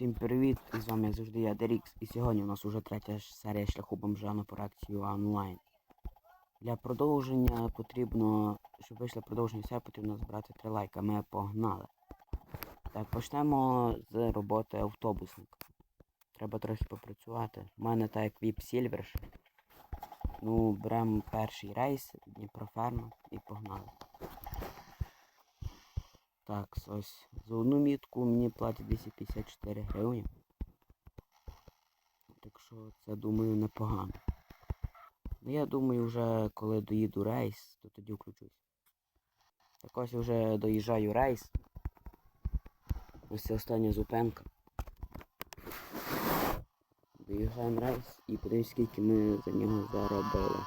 Всім привіт! І з вами як завжди я Дерікс. І сьогодні у нас уже третя серія шляху бомжа на проекцію онлайн. Для продовження потрібно, щоб вийшло продовження серії, потрібно збирати три лайка. Ми погнали. Так, почнемо з роботи автобусника. Треба трохи попрацювати. У мене так як VIP Silver. Ну, беремо перший рейс, Дніпроферма і погнали. Так, ось за одну мітку мені платять 254 гривні. Так що це думаю непогано. Ну я думаю вже коли доїду рейс, то тоді включусь. Так ось вже доїжджаю рейс. Ось це остання зупинка. Доїжджаємо рейс і подивимось скільки ми за нього заробили.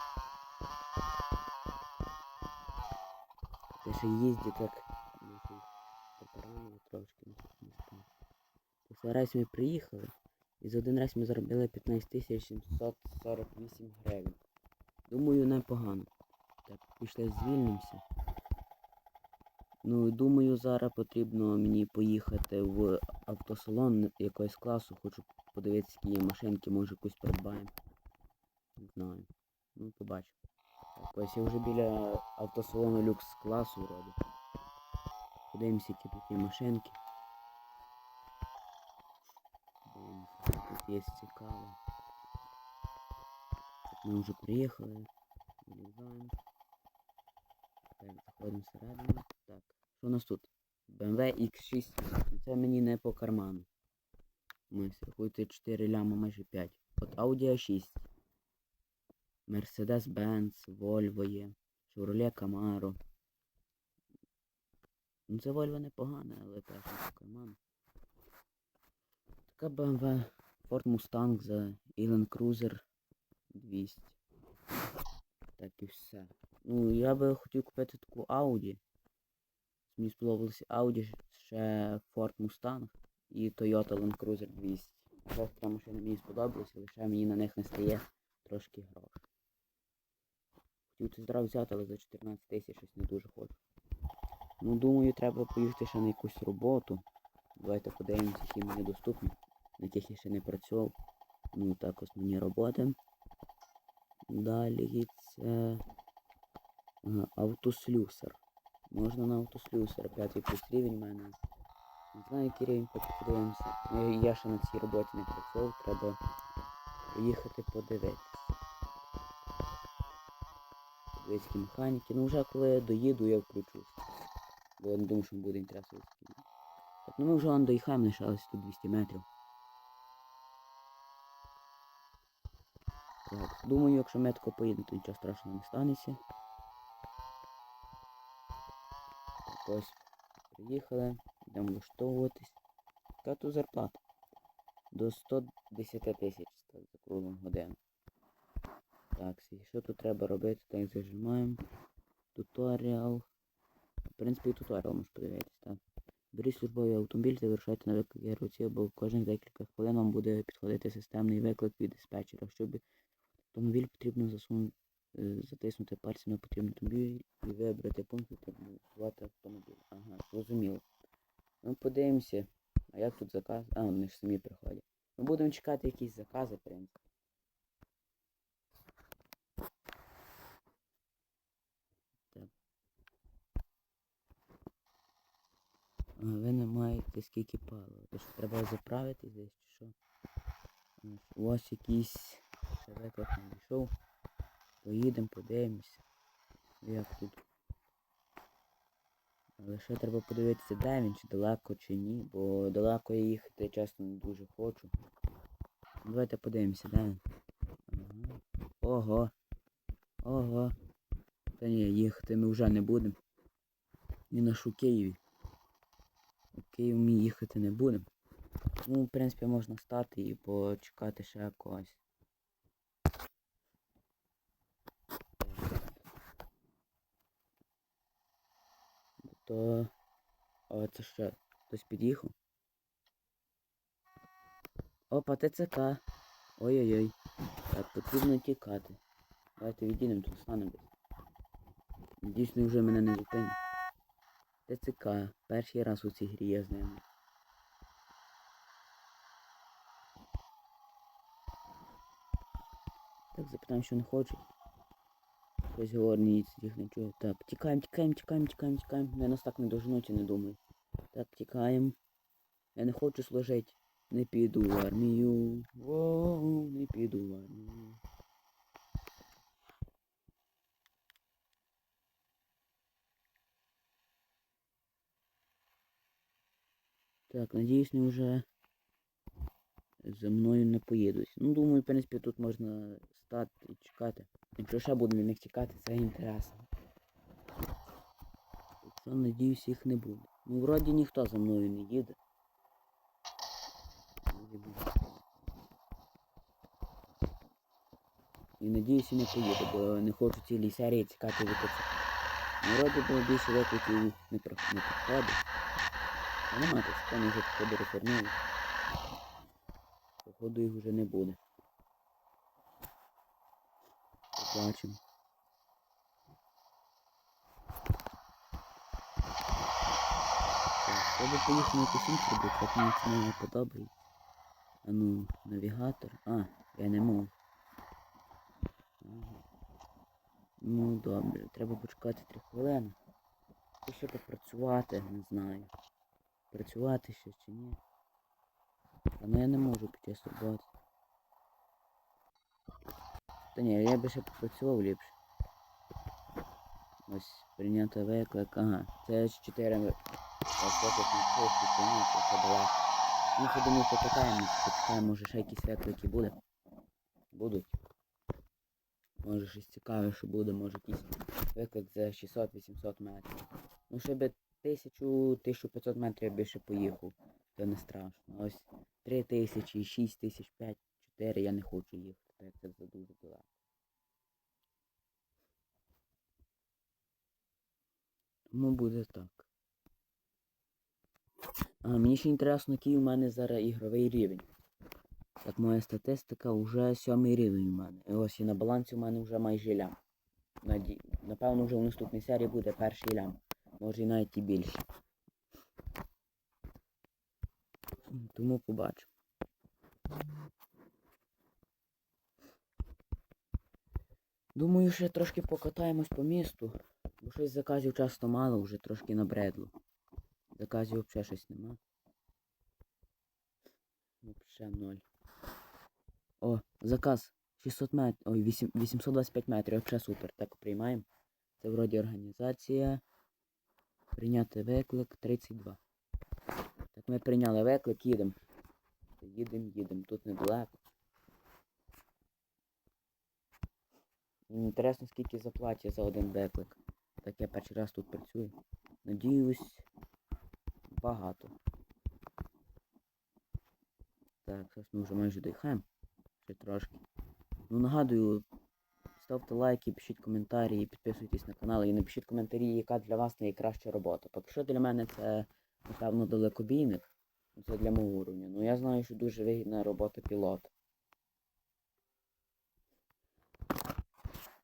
Те ще їздять так. ну, тут Поранили трошки, ну тут не спав. Після рейс ми приїхали. І за один рейс ми заробили 15 748 гривень. Думаю, непогано. Так, пішли звільнимося. Ну, думаю, зараз потрібно мені поїхати в автосалон якогось класу. Хочу подивитися, які є машинки, може якусь придбаємо. Не знаю. Ну, побачимо. Так, ось я вже біля автосалону люкс класу вроді. Подивимося, які тут є машинки. Подивимося, що тут є цікаво. Ми вже приїхали. Вилізаємо. Заходимо всередину. Так, що у нас тут? BMW X6. Це мені не по карману. Ось, рахуйте 4 ляма, майже 5. От Audi A6. Mercedes-Benz, Volvo є. Chevrolet Camaro. Ну це Volvo непогане, але теж по карману. Така BMW Ford Mustang за Land Cruiser 200. Так і все. Ну, я би хотів купити таку Audi. Мені сподобалося Audi, ще Ford Mustang і Toyota Land Cruiser 200. Це така машина мені сподобалася, лише мені на них не стає трошки грошей. Хотів це зразу взяти, але за 14 тисяч щось не дуже хочу. Ну, думаю, треба поїхати ще на якусь роботу. Давайте подивимося, які мені доступні, на яких я ще не працював. Ну, так, основні роботи. Далі це ага, автослюсар. Можна на автослюсар. П'ятий плюс рівень в мене. Не знаю, який рівень, подивимося. Ну, я- ще на цій роботі не працював, треба поїхати подивитися. Подивитські механіки. Ну вже коли я доїду, я включусь. Бо я не думаю, що буде інтересно. Так, ну ми вже доїхаємо, лишалось тут 200 метрів. Так, думаю, якщо ми тако поїдемо, то нічого страшного не станеться. Так, ось приїхали, йдемо влаштовуватись. Яка тут зарплата? До 110 тисяч так, за круглу годину. Так, і що тут треба робити? Так, зажимаємо. Туторіал. В принципі, туторіал можеш подивитись, так. Беріть службовий автомобіль та вирушайте на виклик руці, бо кожних декілька хвилин вам буде підходити системний виклик від диспетчера. Щоб автомобіль потрібно засунути, затиснути пальцем на потрібний автомобіль і вибрати пункт відремонтувати автомобіль. Ага, зрозуміло. Ну подивимося. А як тут заказ? А, вони ж самі приходять. Ми будемо чекати якісь закази, в принципі. А, ви не маєте скільки палива. То що треба заправити десь чи що? У вас якийсь ще не дійшов. Поїдемо, подивимося. Як тут. Але ще треба подивитися, де він, чи далеко, чи ні, бо далеко я їхати чесно не дуже хочу. Давайте подивимося, де він. Ого. Ого. Та ні, їхати ми вже не будемо. Ні на що Києві. У Київ ми їхати не будемо. Ну, в принципі, можна стати і почекати ще когось. Е, то... О, це що? Хтось під'їхав? Опа, ТЦК. Ой-ой-ой. Так, потрібно тікати. Давайте відійдемо, тут станемо. Дійсно вже мене не зупинять. ТЦК. Перший раз у цій грі я з ними. Так, запитаємо, що не хочуть. Щось говорить, їх не чую. Так, тікаємо, тікаємо, тікаємо, тікаємо, тікаємо. Вони нас так не доженуть, я не думаю. Так, тікаємо. Я не хочу служити. Не піду в армію. Воу, не піду в армію. Так, надіюсь, вони вже за мною не поїдуть. Ну, думаю, в принципі, тут можна стати і чекати. Якщо ще будемо від них чекати, це інтересно. Якщо, надіюсь, їх не буде. Ну, вроді ніхто за мною не їде. І надіюсь, і не поїде, бо не хочу цілій серії чекати від. Ну, вроді було більше викликів не, не проходить. А нема тут, вони вже походу розвернули. Походу їх вже не буде. Побачимо. Би поїхав на якусь іншу роботу, як мені це не подобається. А ну, навігатор. А, я не. Ага. Ну добре, треба почекати 3 хвилини. Ще попрацювати, не знаю. Працювати ще чи ні. Ну я не можу під час роботи. Та ні, я би ще попрацював ліпше. Ось прийняти виклик. Ага, це ж 4 виклик на пошті, прийняти, це далеко. Ну, що думаю, покатаємо, почекаємо, може ще якісь виклики буде. Будуть. Може щось цікаве, що буде, може якийсь виклик за 600-800 метрів. Ну, ще би 1000-1500 метрів я ще поїхав. Це не страшно. Ось 3000, 6000, 5, 4 я не хочу їхати, це за дуже далеко. Тому буде так. А мені ще інтересно, який у мене зараз ігровий рівень. Так, моя статистика вже сьомий рівень у мене. І ось і на балансі у мене вже майже лям. Напевно, вже в наступній серії буде перший лям. Може і навіть і більше. Тому побачимо. Думаю, ще трошки покатаємось по місту, бо щось заказів часто мало, вже трошки набредло. Заказів взагалі щось нема. Взагалі ноль. О, заказ 600 метрів. Ой, 8, 825 метрів, взагалі супер. Так приймаємо. Це вроді організація. Прийняти виклик 32. Так, ми прийняли виклик, їдемо. Їдемо, їдемо. Тут недалеко. Мені Інтересно, скільки заплатять за один виклик. Так я перший раз тут працюю. Надіюсь, багато. Так, зараз ми вже майже доїхаємо. Ще трошки. Ну нагадую, ставте лайки, пишіть коментарі, підписуйтесь на канал і напишіть коментарі, яка для вас найкраща робота. Поки що для мене це, напевно, далекобійник. Це для мого уровня. Ну я знаю, що дуже вигідна робота пілота.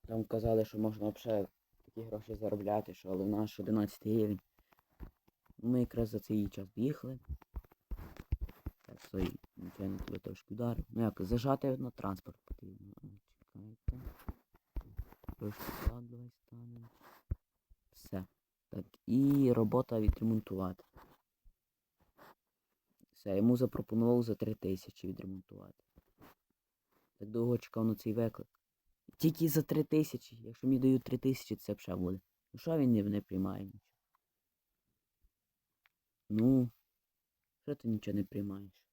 Там казали, що можна взагалі такі гроші заробляти, що але в наш 11 рівень. Ми якраз за цей час доїхали. Так, свої, нічого тебе трошки ударив. Ну як, зажати на транспорт потрібно. Чекайте. Трошки давай станемо. Все. Так, і робота відремонтувати. Все, йому запропонував за 3000 відремонтувати. Так довго чекав на цей виклик. Тільки за 3000. Якщо мені дають 3000, це взагалі буде. Ну що він не, приймає нічого? Ну, що ти нічого не приймаєш?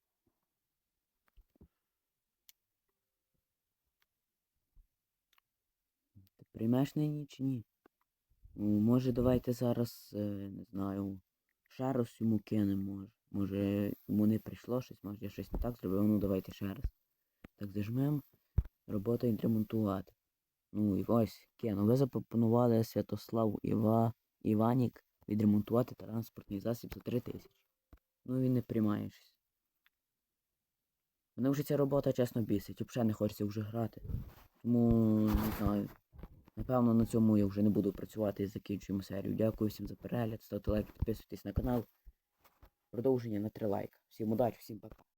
Ти приймеш нині чи ні? Ну, може давайте зараз, е, не знаю, раз йому кинемо, може. Може йому не прийшло щось, може я щось не так зробив, ну давайте ще раз. Так, зажмемо. Робота відремонтувати. Ну і ось, кину. Ви запропонували Святославу Іва... Іванік відремонтувати транспортний засіб за 3 тисячі. Ну він не приймає щось. Мене вже ця робота чесно бісить, взагалі не хочеться вже грати. Тому не знаю. Напевно на цьому я вже не буду працювати і закінчуємо серію. Дякую всім за перегляд, ставте лайк, підписуйтесь на канал. Продовження на 3 лайка. Всім удачі, всім пока.